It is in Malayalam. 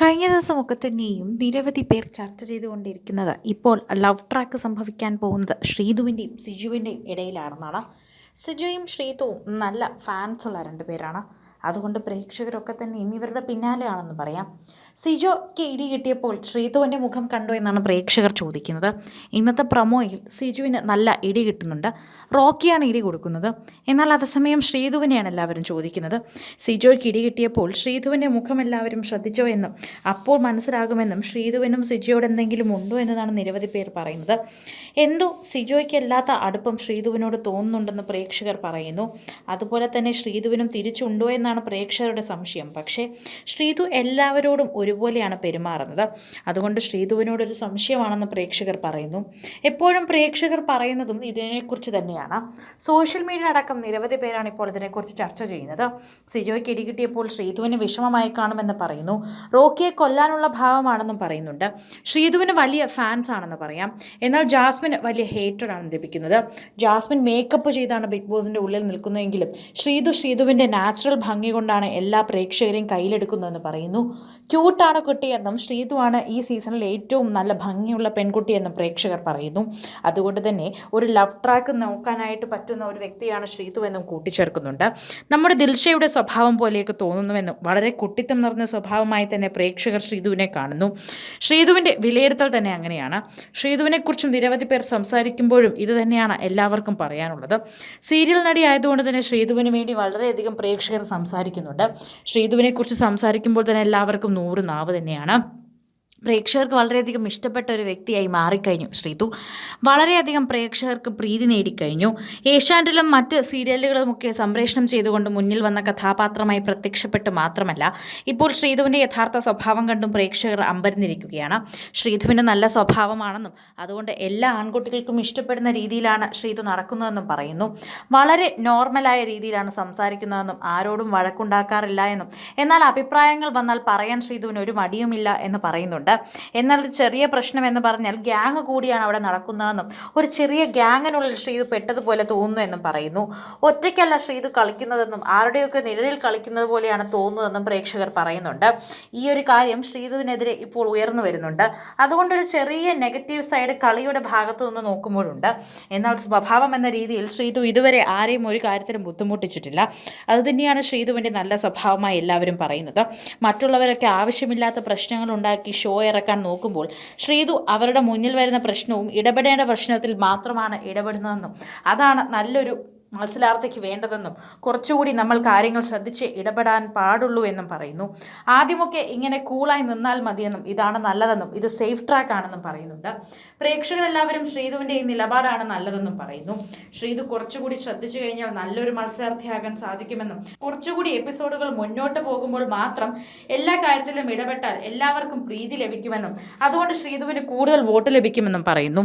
കഴിഞ്ഞ ദിവസമൊക്കെ തന്നെയും നിരവധി പേർ ചർച്ച ചെയ്തുകൊണ്ടിരിക്കുന്നത് ഇപ്പോൾ ലവ് ട്രാക്ക് സംഭവിക്കാൻ പോകുന്നത് ശ്രീതുവിന്റെയും സിജുവിന്റെയും ഇടയിലാണെന്നാണ്. സിജുവും ശ്രീതുവും നല്ല ഫാൻസ് ഉള്ള രണ്ട് പേരാണ്. അതുകൊണ്ട് പ്രേക്ഷകരൊക്കെ തന്നെയും ഇവരുടെ പിന്നാലെയാണെന്ന് പറയാം. സിജോ ഇടി കിട്ടിയപ്പോൾ ശ്രീതുവിന്റെ മുഖം കണ്ടു എന്നാണ് പ്രേക്ഷകർ ചോദിക്കുന്നത്. ഇന്നത്തെ പ്രൊമോയിൽ സിജുവിന് നല്ല ഇടി കിട്ടുന്നുണ്ട്. റോക്കിയാണ് ഇടി കൊടുക്കുന്നത്. എന്നാൽ അതേസമയം ശ്രീതുവിനെയാണ് എല്ലാവരും ചോദിക്കുന്നത്. സിജോയ്ക്ക് ഇടി കിട്ടിയപ്പോൾ ശ്രീതുവിന്റെ മുഖം എല്ലാവരും ശ്രദ്ധിച്ചോ എന്നും അപ്പോൾ മനസ്സിലാകുമെന്നും ശ്രീതുവിനും സിജോയോട് എന്തെങ്കിലും ഉണ്ടോ എന്നതാണ് നിരവധി പേർ പറയുന്നത്. എന്തോ? സിജോയ്ക്ക് അല്ലാത്ത അടുപ്പം ശ്രീതുവിനോട് തോന്നുന്നുണ്ടെന്ന് പ്രേക്ഷകർ പറയുന്നു. അതുപോലെ തന്നെ ശ്രീതുവിനും തിരിച്ചുണ്ടോ എന്നാണ് പ്രേക്ഷകരുടെ സംശയം. പക്ഷേ ശ്രീതു എല്ലാവരോടും ഒരുപോലെയാണ് പെരുമാറുന്നത്. അതുകൊണ്ട് ശ്രീതുവിനോടൊരു സംശയമാണെന്ന് പ്രേക്ഷകർ പറയുന്നു. എപ്പോഴും പ്രേക്ഷകർ പറയുന്നതും ഇതിനെക്കുറിച്ച് തന്നെയാണ്. സോഷ്യൽ മീഡിയ അടക്കം നിരവധി പേരാണ് ഇപ്പോൾ ഇതിനെക്കുറിച്ച് ചർച്ച ചെയ്യുന്നത്. സിജോയ്ക്ക് ഇടികിട്ടിയപ്പോൾ ശ്രീതുവിന് വിഷമമായി കാണുമെന്ന് പറയുന്നു. റോക്കിയെ കൊല്ലാനുള്ള ഭാവമാണെന്നും പറയുന്നുണ്ട്. ശ്രീതുവിന് വലിയ ഫാൻസ് ആണെന്ന് പറയാം. എന്നാൽ ജാസ്മിന് വലിയ ഹേറ്റഡ് ആണ് ലഭിക്കുന്നത്. ജാസ്മിൻ മേക്കപ്പ് ചെയ്താണ് ബിഗ് ബോസിന്റെ ഉള്ളിൽ നിൽക്കുന്നതെങ്കിലും ശ്രീതു ശ്രീതുവിന്റെ നാച്ചുറൽ ഭംഗി കൊണ്ടാണ് എല്ലാ പ്രേക്ഷകരെയും കയ്യിലെടുക്കുന്നതെന്ന് പറയുന്നു. ക്യൂട്ടാണ് കുട്ടിയെന്നും ശ്രീതുവാണ് ഈ സീസണിൽ ഏറ്റവും നല്ല ഭംഗിയുള്ള പെൺകുട്ടിയെന്നും പ്രേക്ഷകർ പറയുന്നു. അതുകൊണ്ട് തന്നെ ഒരു ലവ് ട്രാക്ക് നോക്കാനായിട്ട് പറ്റുന്ന ഒരു വ്യക്തിയാണ് ശ്രീതു എന്നും കൂട്ടിച്ചേർക്കുന്നുണ്ട്. നമ്മുടെ ദിൽഷയുടെ സ്വഭാവം പോലെയൊക്കെ തോന്നുന്നുവെന്നും വളരെ കുട്ടിത്തം നിറഞ്ഞ സ്വഭാവമായി തന്നെ പ്രേക്ഷകർ ശ്രീതുവിനെ കാണുന്നു. ശ്രീതുവിന്റെ വിലയിരുത്തൽ തന്നെ അങ്ങനെയാണ്. ശ്രീതുവിനെക്കുറിച്ചും നിരവധി പേർ സംസാരിക്കുമ്പോഴും ഇത് തന്നെയാണ് എല്ലാവർക്കും പറയാനുള്ളത്. സീരിയൽ നടി ആയതുകൊണ്ട് തന്നെ ശ്രീതുവിന് വേണ്ടി വളരെയധികം പ്രേക്ഷകർ സംസാരിക്കുന്നുണ്ട്. ശ്രീധുവിനെക്കുറിച്ച് സംസാരിക്കുമ്പോൾ തന്നെ എല്ലാവർക്കും നൂറ് നാവ് തന്നെയാണ്. പ്രേക്ഷകർക്ക് വളരെയധികം ഇഷ്ടപ്പെട്ട ഒരു വ്യക്തിയായി മാറിക്കഴിഞ്ഞു ശ്രീതു. വളരെയധികം പ്രേക്ഷകർക്ക് പ്രീതി നേടിക്കഴിഞ്ഞു. ഏഷ്യാനെറ്റിലും മറ്റ് സീരിയലുകളുമൊക്കെ സംപ്രേഷണം ചെയ്തുകൊണ്ട് മുന്നിൽ വന്ന കഥാപാത്രമായി പ്രത്യക്ഷപ്പെട്ട് മാത്രമല്ല ഇപ്പോൾ ശ്രീധുവിന്റെ യഥാർത്ഥ സ്വഭാവം കണ്ടും പ്രേക്ഷകർ അമ്പരന്നിരിക്കുകയാണ്. ശ്രീധുവിന്റെ നല്ല സ്വഭാവമാണെന്നും അതുകൊണ്ട് എല്ലാ ആൺകുട്ടികൾക്കും ഇഷ്ടപ്പെടുന്ന രീതിയിലാണ് ശ്രീതു നടക്കുന്നതെന്നും പറയുന്നു. വളരെ നോർമലായ രീതിയിലാണ് സംസാരിക്കുന്നതെന്നും ആരോടും വഴക്കുണ്ടാക്കാറില്ല എന്നും. എന്നാൽ അഭിപ്രായങ്ങൾ വന്നാൽ പറയാൻ ശ്രീധുവിന് ഒരു മടിയുമില്ല എന്ന് പറയുന്നുണ്ട്. എന്നാൽ ഒരു ചെറിയ പ്രശ്നം എന്ന് പറഞ്ഞാൽ ഗ്യാങ് കൂടിയാണ് അവിടെ നടക്കുന്നതെന്നും ഒരു ചെറിയ ഗ്യാങ്ങിനുള്ളിൽ ശ്രീതു പെട്ടതുപോലെ തോന്നുന്നു എന്നും പറയുന്നു. ഒറ്റയ്ക്കല്ല ശ്രീതു കളിക്കുന്നതെന്നും ആരുടെയൊക്കെ നിഴലിൽ കളിക്കുന്നത് പോലെയാണ് തോന്നുന്നതെന്നും പ്രേക്ഷകർ പറയുന്നുണ്ട്. ഈ ഒരു കാര്യം ശ്രീതുവിനെതിരെ ഇപ്പോൾ ഉയർന്നു വരുന്നുണ്ട്. അതുകൊണ്ടൊരു ചെറിയ നെഗറ്റീവ് സൈഡ് കളിയുടെ ഭാഗത്തു നിന്ന് നോക്കുമ്പോഴുണ്ട്. എന്നാൽ സ്വഭാവം എന്ന രീതിയിൽ ശ്രീതു ഇതുവരെ ആരെയും ഒരു കാര്യത്തിലും ബുദ്ധിമുട്ടിച്ചിട്ടില്ല. അതുതന്നെയാണ് ശ്രീതുവിന്റെ നല്ല സ്വഭാവമായി എല്ലാവരും പറയുന്നത്. മറ്റുള്ളവരൊക്കെ ആവശ്യമില്ലാത്ത പ്രശ്നങ്ങൾ ഉണ്ടാക്കി ഷോ ഇറക്കാൻ നോക്കുമ്പോൾ ശ്രീതു അവരുടെ മുന്നിൽ വരുന്ന പ്രശ്നവും ഇടപെടേണ്ട പ്രശ്നത്തിൽ മാത്രമാണ് ഇടപെടുന്നതെന്നും അതാണ് നല്ലൊരു മത്സരാർത്ഥിക്ക് വേണ്ടതെന്നും കുറച്ചുകൂടി നമ്മൾ കാര്യങ്ങൾ ശ്രദ്ധിച്ച് ഇടപെടാൻ പാടുള്ളൂ എന്നും പറയുന്നു. ആദ്യമൊക്കെ ഇങ്ങനെ കൂളായി നിന്നാൽ മതിയെന്നും ഇതാണ് നല്ലതെന്നും ഇത് സേഫ് ട്രാക്ക് ആണെന്നും പറയുന്നുണ്ട്. പ്രേക്ഷകരെല്ലാവരും ശ്രീധുവിന്റെ ഈ നിലപാടാണ് നല്ലതെന്നും പറയുന്നു. ശ്രീധു കുറച്ചുകൂടി ശ്രദ്ധിച്ചു കഴിഞ്ഞാൽ നല്ലൊരു മത്സരാർത്ഥിയാകാൻ സാധിക്കുമെന്നും കുറച്ചുകൂടി എപ്പിസോഡുകൾ മുന്നോട്ട് പോകുമ്പോൾ മാത്രം എല്ലാ കാര്യത്തിലും ഇടപെട്ടാൽ എല്ലാവർക്കും പ്രീതി ലഭിക്കുമെന്നും അതുകൊണ്ട് ശ്രീധുവിന് കൂടുതൽ വോട്ട് ലഭിക്കുമെന്നും പറയുന്നു.